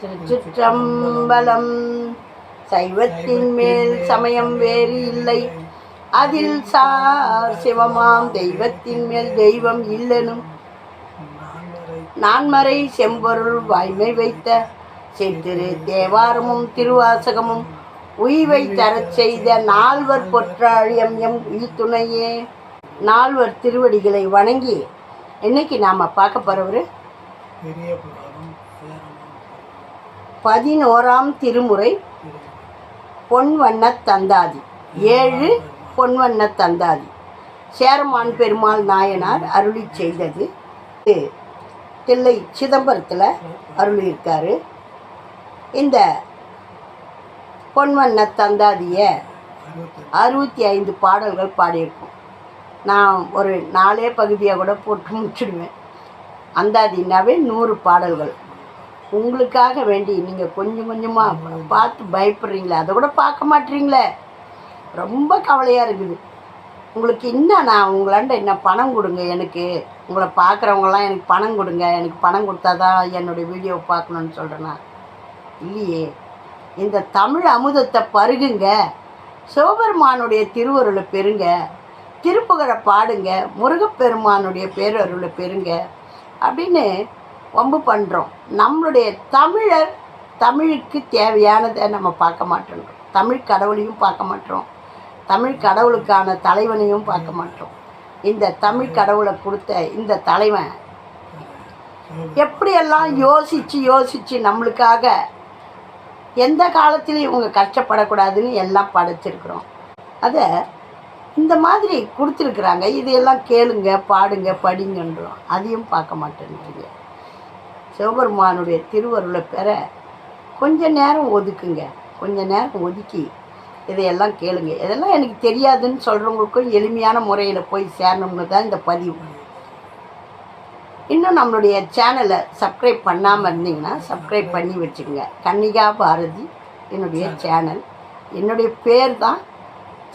திருச்சிற்றம்பலம். சைவத்தின் மேல் சமயம் வேறு இல்லை. அதில் சார் சிவமாம் தெய்வத்தின் மேல் தெய்வம் இல்லனும். நான்மறை செம்பொருள் வாய்மை வைத்த செத்திரு தேவாரமும் திருவாசகமும் உய்வை தரச் செய்த நால்வர் பொற்றாழியம் எம் உயிர்த்துணையே நால்வர் திருவடிகளை வணங்கி இன்னைக்கு நாம் பார்க்க போகிறவர் பெரிய புராணம் பதினோராம் திருமுறை பொன்வண்ணத் தந்தாதி. ஏழு பொன்வண்ண தந்தாதி. சேரமான் பெருமாள் நாயனார் அருளி செய்தது. தில்லை சிதம்பரத்தில் அருளியிருக்காரு. இந்த பொன்வண்ண தந்தாதியை அறுபத்தி ஐந்து பாடல்கள் பாடியிருக்கோம். நான் ஒரு நாலே பகுதியாக கூட போட்டு முடிச்சிடுவேன். அந்தாதினாவே நூறு பாடல்கள். உங்களுக்காக வேண்டி நீங்கள் கொஞ்சம் கொஞ்சமாக பார்த்து பயப்படுறீங்களே அதை கூட பார்க்க மாட்டீங்களே. ரொம்ப கவலையாக இருக்குது. உங்களுக்கு என்ன நான் உங்களாண்ட என்ன பணம் கொடுங்க எனக்கு? உங்களை பார்க்குறவங்களாம் எனக்கு பணம் கொடுங்க எனக்கு பணம் கொடுத்தா தான் என்னுடைய வீடியோவை பார்க்கணுன்னு சொல்கிறேன்னா இல்லையே. இந்த தமிழ் அமுதத்தை பருகுங்க. சிவபெருமானுடைய திருவருளை பெறுங்க. திருப்புகழை பாடுங்க. முருகப்பெருமானுடைய பேரருளை பெறுங்க. அப்படின்னு வம்பு பண்ணுறோம் நம்மளுடைய தமிழர் தமிழுக்கு தேவையானதை நம்ம பார்க்க மாட்டோம். தமிழ் கடவுளையும் பார்க்க மாட்டோம். தமிழ் கடவுளுக்கான தலைவனையும் பார்க்க மாட்டோம். இந்த தமிழ் கடவுளை கொடுத்த இந்த தலைவன் எப்படியெல்லாம் யோசித்து யோசித்து நம்மளுக்காக எந்த காலத்திலையும் இவங்க கஷ்டப்படக்கூடாதுன்னு எல்லாம் படைச்சிருக்கிறோம். அதை இந்த மாதிரி கொடுத்துருக்குறாங்க. இதையெல்லாம் கேளுங்க பாடுங்க படிங்கன்றோம். அதையும் பார்க்க மாட்டேன்றீங்க. சிவபெருமானுடைய திருவருளை பெற கொஞ்ச நேரம் ஒதுக்குங்க. கொஞ்ச நேரம் ஒதுக்கி இதையெல்லாம் கேளுங்க. இதெல்லாம் எனக்கு தெரியாதுன்னு சொல்கிறவங்களுக்கும் எளிமையான முறையில் போய் சேரணும்னு தான் இந்த பதிவு. இன்னும் நம்மளுடைய சேனலை சப்ஸ்கிரைப் பண்ணாமல் இருந்தீங்கன்னா சப்ஸ்கிரைப் பண்ணி வச்சுக்கோங்க. கன்னிகா பாரதி என்னுடைய சேனல். என்னுடைய பேர் தான்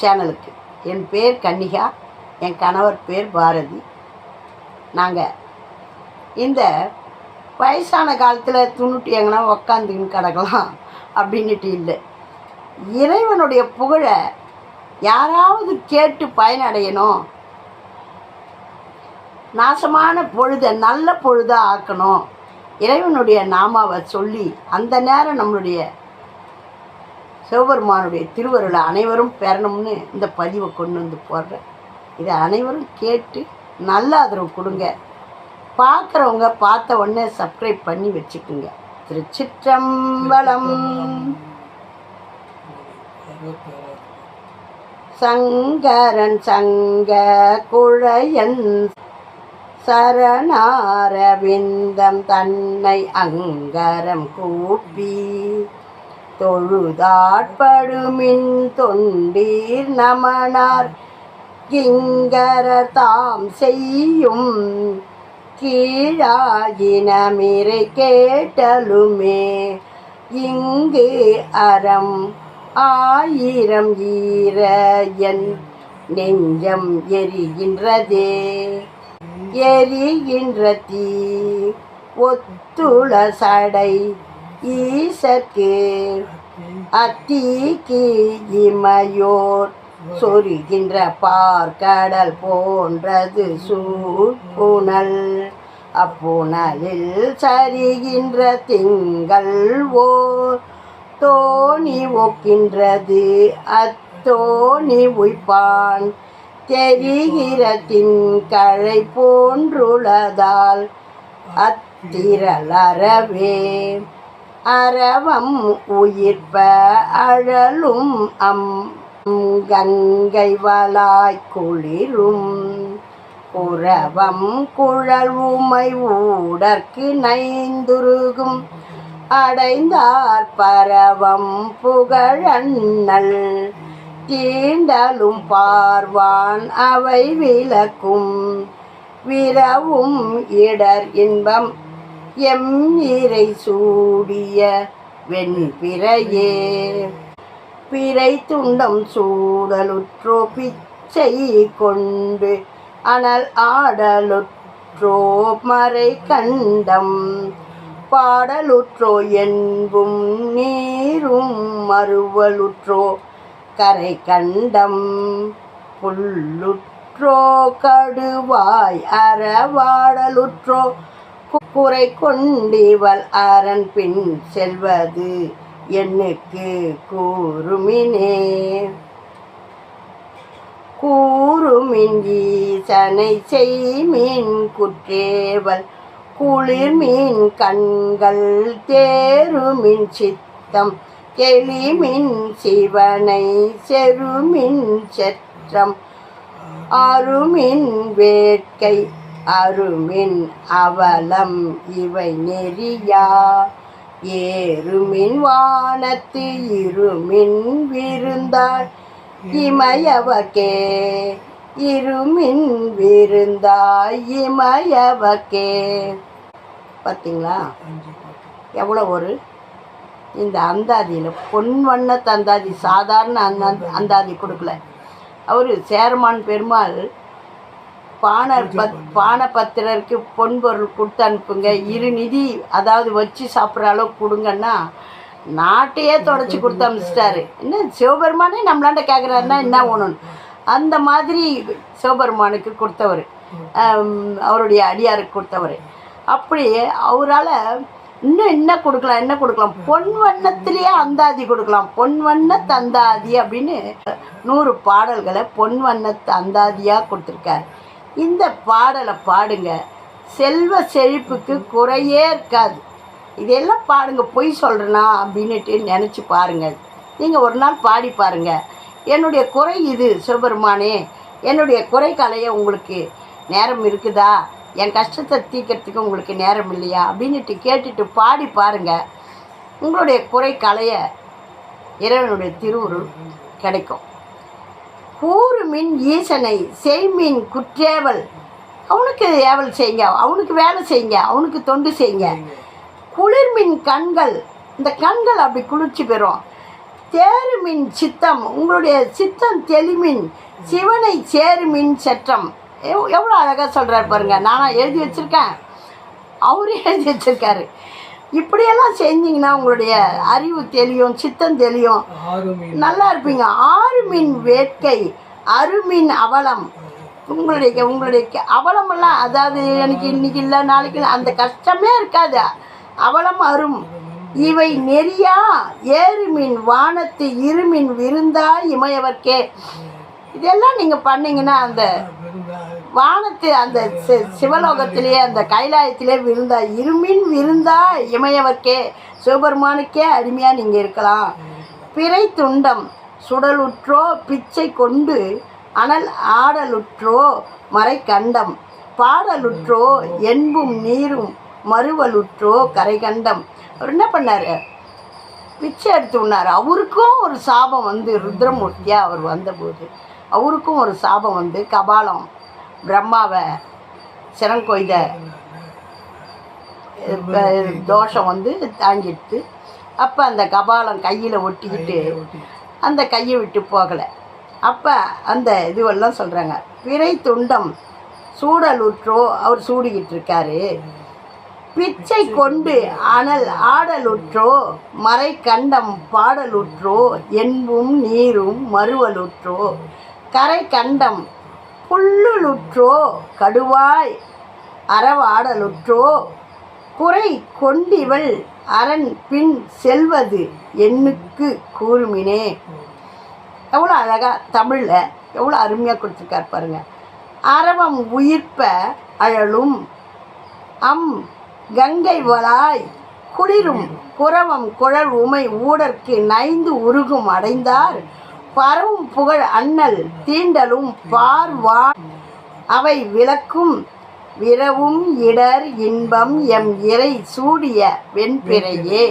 சேனலுக்கு. என் பேர் கன்னிகா என் கணவர் பேர் பாரதி. நாங்கள் இந்த வயசான காலத்தில் துணுட்டு எங்கன்னா உக்காந்துன்னு கிடக்கலாம் அப்படின்னுட்டு இல்லை. இறைவனுடைய புகழை யாராவது கேட்டு பயனடையணும். நாசமான பொழுதை நல்ல பொழுதாக ஆக்கணும். இறைவனுடைய நாமாவை சொல்லி அந்த நேரம் நம்மளுடைய சிவபெருமானுடைய திருவருளை அனைவரும் பெறணும்னு இந்த பதிவை கொண்டு வந்து போடுறேன். இதை அனைவரும் கேட்டு நல்ல ஆதரவு கொடுங்க. பார்க்குறவங்க பார்த்த உடனே சப்ஸ்கிரைப் பண்ணி வச்சுக்குங்க. திருச்சிற்றம்பலம். சங்கரன் சங்க குழையன் சரணாரவிந்தம் தன்னை அங்கரம் கூப்பி தொழுதாட்படுமின் தொண்டீர் நமனார். கிங்கர தாம் செய்யும் கீழாயினமிரை கேட்டலுமே. இங்கு அறம் ஆயிரம் ஈர என் நெஞ்சம் எரிகின்றதே. எரிகின்ற தீ ஒத்துள சடை ஈசக்கு அத்தீக்கு இமையோர் சொருகின்ற பார்க்கடல் போன்றது சூழ்புணல் அப்புணலில் சரிகின்ற திங்கள் ஓர் தோணி ஒக்கின்றது. அத்தோணி உய்ப்பான் தெரிகிற திங்களை போன்றுளதால் அத்திரளறவே. அரவம் உயிர்ப்ப அழலும் அம் கங்கை வலாய் குளிரும். புறவம் குழல் உமை ஊடற்கு நைந்துருகும். அடைந்தார் பரவம் புகழண்ணல் தீண்டலும் பார்வான் அவை விளக்கும். விரவும் இடர் இன்பம் எம் இறை சூடிய வெண்பிறையே. பிறை துண்டம் சூடலுற்றோ பிச்சை கொண்டு அனல் ஆடலுற்றோ மறை கண்டம் பாடலுற்றோ என்பும் நீரும் மறுவலுற்றோ கரை கண்டம் புல்லுற்றோ கடுவாய் அறவாடலுற்றோ குறை கொண்டிவள் அரண் பின் செல்வது எனக்கு கூறுமினே. கூறுமின் ஈசனை செய்மின் குற்றேவல் குளிர்மின் கண்கள் தேருமின் சித்தம் கெளிமின் சிவனை செருமின் செற்றம் அருமின் வேட்கை அருமின் அவலம் இவை நெறியா. ஏறுமின் வானத்து இருமின் விருந்தாய் இமயவகே இருமின் விருந்தாய் இமயவகே பார்த்தீங்களா எவ்வளோ ஒரு? இந்த அந்தாதியில் பொன் வண்ண தந்தாதி சாதாரண அந்த அந்தாதி கொடுக்கல. அவர் சேரமான் பெருமாள் பானை பத் பத்திரருக்கு பொன் பொருள் கொடுத்து அனுப்புங்க. இரு நிதி அதாவது வச்சு சாப்பிட்ற அளவுக்கு கொடுங்கன்னா நாட்டையே தொடச்சி கொடுத்து அனுப்பிச்சிட்டாரு. என்ன சிவபெருமானே நம்மளாண்ட கேட்குறாருன்னா என்ன ஒன்று அந்த மாதிரி சிவபெருமானுக்கு கொடுத்தவர். அவருடைய அடியாருக்கு கொடுத்தவர். அப்படி அவரால் இன்னும் என்ன கொடுக்கலாம் என்ன கொடுக்கலாம்? பொன் வண்ணத்திலேயே அந்தாதி கொடுக்கலாம். பொன் வண்ண தந்தாதி அப்படின்னு நூறு பாடல்களை பொன் வண்ண அந்தாதியாக கொடுத்துருக்காரு. இந்த பாடலை பாடுங்க. செல்வ செழிப்புக்கு குறையே இருக்காது. இதெல்லாம் பாடுங்க பொய் சொல்கிறேன்னா அப்படின்னுட்டு நினச்சி பாருங்கள் நீங்கள் ஒரு நாள் பாடி பாருங்க. என்னுடைய குறை இது சிவபெருமானே. என்னுடைய குறை கலைய உங்களுக்கு நேரம் இருக்குதா? என் கஷ்டத்தை தீக்கிறதுக்கு உங்களுக்கு நேரம் இல்லையா? அப்படின்னுட்டு கேட்டுட்டு பாடி பாருங்கள் உங்களுடைய குறை கலைய இறைவனுடைய திருவுருள் கிடைக்கும். கூறுமின் ஈசனை செய்மின் குற்றேவல். அவனுக்கு ஏவல் செய்யுங்க அவனுக்கு வேலை செய்யுங்க அவனுக்கு தொண்டு செய்யுங்க. குளிர்மின் கண்கள் இந்த கண்கள் அப்படி குளிர்ச்சி பெறும். தேருமின் சித்தம் உங்களுடைய சித்தம் தெளிமின் சிவனை சேருமின் சற்றம். எவ் எவ்வளோ அழகாக சொல்கிறார் பாருங்க நானாக எழுதி வச்சுருக்கேன். அவரே எழுதி வச்சிருக்காரு. இப்படியெல்லாம் செஞ்சீங்கன்னா உங்களுடைய அறிவு தெளியும் சித்தம் தெளியும். நல்லா இருப்பீங்க. ஆறு மீன் வேட்கை அருமீன் அவலம். உங்களுடைய உங்களுடைய அவலமெல்லாம் அதாவது எனக்கு இன்னைக்கு இல்லை நாளைக்கு அந்த கஷ்டமே இருக்காது. அவலம் அரும். இவை நெறியா? ஏறுமீன் வானத்து இருமின் விருந்தா இமயவர்க்கே. இதெல்லாம் நீங்கள் பண்ணீங்கன்னா அந்த வானத்து அந்த சி- சிவலோகத்திலே அந்த கைலாயத்திலே விருந்தா இருமின் விருந்தா இமயவர்க்கே சிவபெருமானுக்கே அடிமையாக நீங்கள் இருக்கலாம். பிறை துண்டம் சுடலுற்றோ பிச்சை கொண்டு அனல் ஆடலுற்றோ மறை கண்டம். பாடலுற்றோ என்பும் நீரும் மறுவலுற்றோ கரை கண்டம். அவர் என்ன பண்ணார்? பிச்சை எடுத்து உண்ணார். அவருக்கும் ஒரு சாபம் வந்து ருத்ரமூர்த்தியாக அவர் வந்தபோது. அவருக்கும் ஒரு சாபம் வந்து கபாலம். பிரம்மாவை சிறங்கொய்த தோஷம் வந்து தாங்கிட்டு அப்போ அந்த கபாலம் கையில் ஒட்டிக்கிட்டு அந்த கையை விட்டு போகலை. அப்போ அந்த இதுவெல்லாம் சொல்கிறாங்க பிறை துண்டம் சூடலுற்றோ அவர் சூடிக்கிட்டு இருக்காரு. பிச்சை கொண்டு. அனல் ஆடலுற்றோ மறை கண்டம் பாடலுற்றோ என்பும் நீரும் மறுவலுற்றோ கரை கண்டம் புல்லுலுற்றோ கடுவாய் அறவாடலுற்றோ குறை கொண்டிவள் அரண் பின் செல்வது எண்ணுக்கு கூறுமினே. எவ்வளோ அழகாக தமிழில் எவ்வளோ அருமையாக கொடுத்துருக்கார் பாருங்க. அரவம் உயிர்ப்ப அழலும் அம் கங்கை வளாய் குளிரும் குரவம் குழல் உமை ஊடற்கு நைந்து உருகும் அடைந்தார் பரவும் புகழ் அண்ணல் தீண்டலும் பார்வா அவை விளக்கும் விரவும் இடர் இன்பம் எம் இறை சூடிய வெண்பிறையே.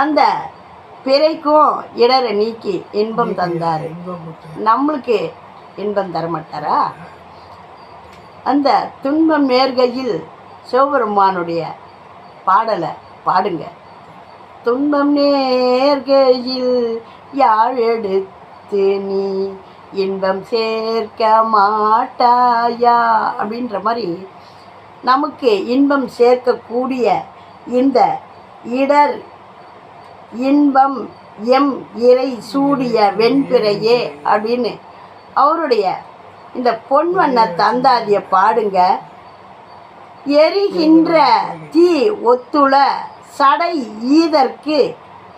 அந்த பிறைக்கும் இடரை நீக்கி இன்பம் தந்தார். நம்மளுக்கு இன்பம் தர மாட்டாரா அந்த துன்பம் நேர்கையில் சிவபெருமானுடைய பாடலை பாடுங்க. துன்பம் நேர்கையில் யாழ் எடுத்து நீ இன்பம் சேர்க்க மாட்டாயா? அப்படின்ற மாதிரி நமக்கு இன்பம் சேர்க்கக்கூடிய இந்த இடர் இன்பம் எம் இறை சூடிய வெண்பிறையே அப்படின்னு அவருடைய இந்த பொன்வண்ண தந்தாதிய பாடுங்க. எரிகின்ற தீ ஒத்துழ சடை ஈதற்கு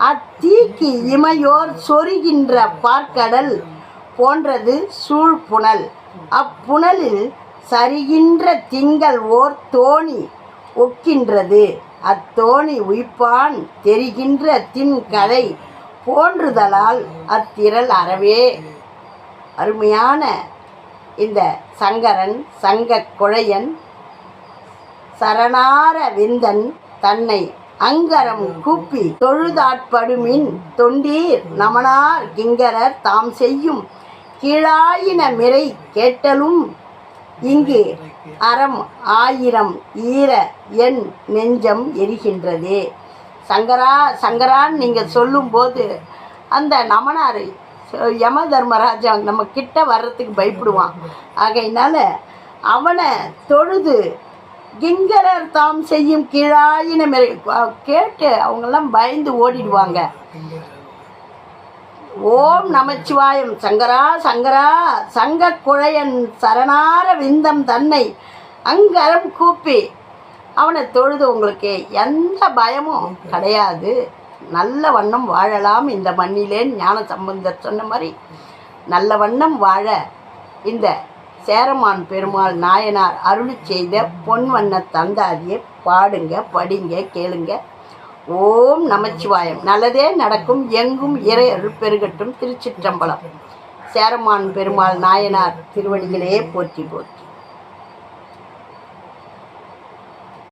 அத்தீக்கு இமையோர் சொருகின்ற பார்க்கடல் போன்றது சூழ்புணல் அப்புணலில் சரிகின்ற திங்கள் ஓர் தோணி ஒக்கின்றது. அத்தோணி உய்ப்பான் தெரிகின்ற தின்கதை போன்றுதலால் அத்திரள் அறவே. அருமையான இந்த சங்கரன் சங்க குழையன் சரணார விந்தன் தன்னை அங்கரம் கூப்பி தொழுதாட்படுமின் தொண்டீர் நமனார் கிங்கரர் தாம் செய்யும் கீழாயின மிரை கேட்டலும் இங்கு அறம் ஆயிரம் ஈர என் நெஞ்சம் எரிகின்றதே. சங்கரா சங்கரான்னு நீங்கள் சொல்லும்போது அந்த நமனார் யம தர்மராஜா நம்ம கிட்ட வர்றதுக்கு பயப்படுவான். ஆகையினால அவனை தொழுது கிங்கரர் தாம் செய்யும் கீழாயின மிரை கேட்டு அவங்கெல்லாம் பயந்து ஓடிடுவாங்க. ஓம் நமச்சிவாயம். சங்கரா சங்கரா சங்க குழையன் சரணார விந்தம் தன்னை அங்கரம் கூப்பி அவனை தொழுது உங்களுக்கு எந்த பயமும் கிடையாது. நல்ல வண்ணம் வாழலாம். இந்த மண்ணிலேன்னு ஞான சம்பந்தர் சொன்ன மாதிரி நல்ல வண்ணம் வாழ இந்த சேரமான் பெருமாள் நாயனார் அருளி செய்த பொன் வண்ண தந்தாதியை பாடுங்க படிங்க கேளுங்க. ஓம் நமச்சிவாயம். நல்லதே நடக்கும் எங்கும் இறை அருள் பெருகட்டும் திருச்சிற்றம்பலம். சேரமான் பெருமாள் நாயனார் திருவடிகளே போற்றி போற்றி.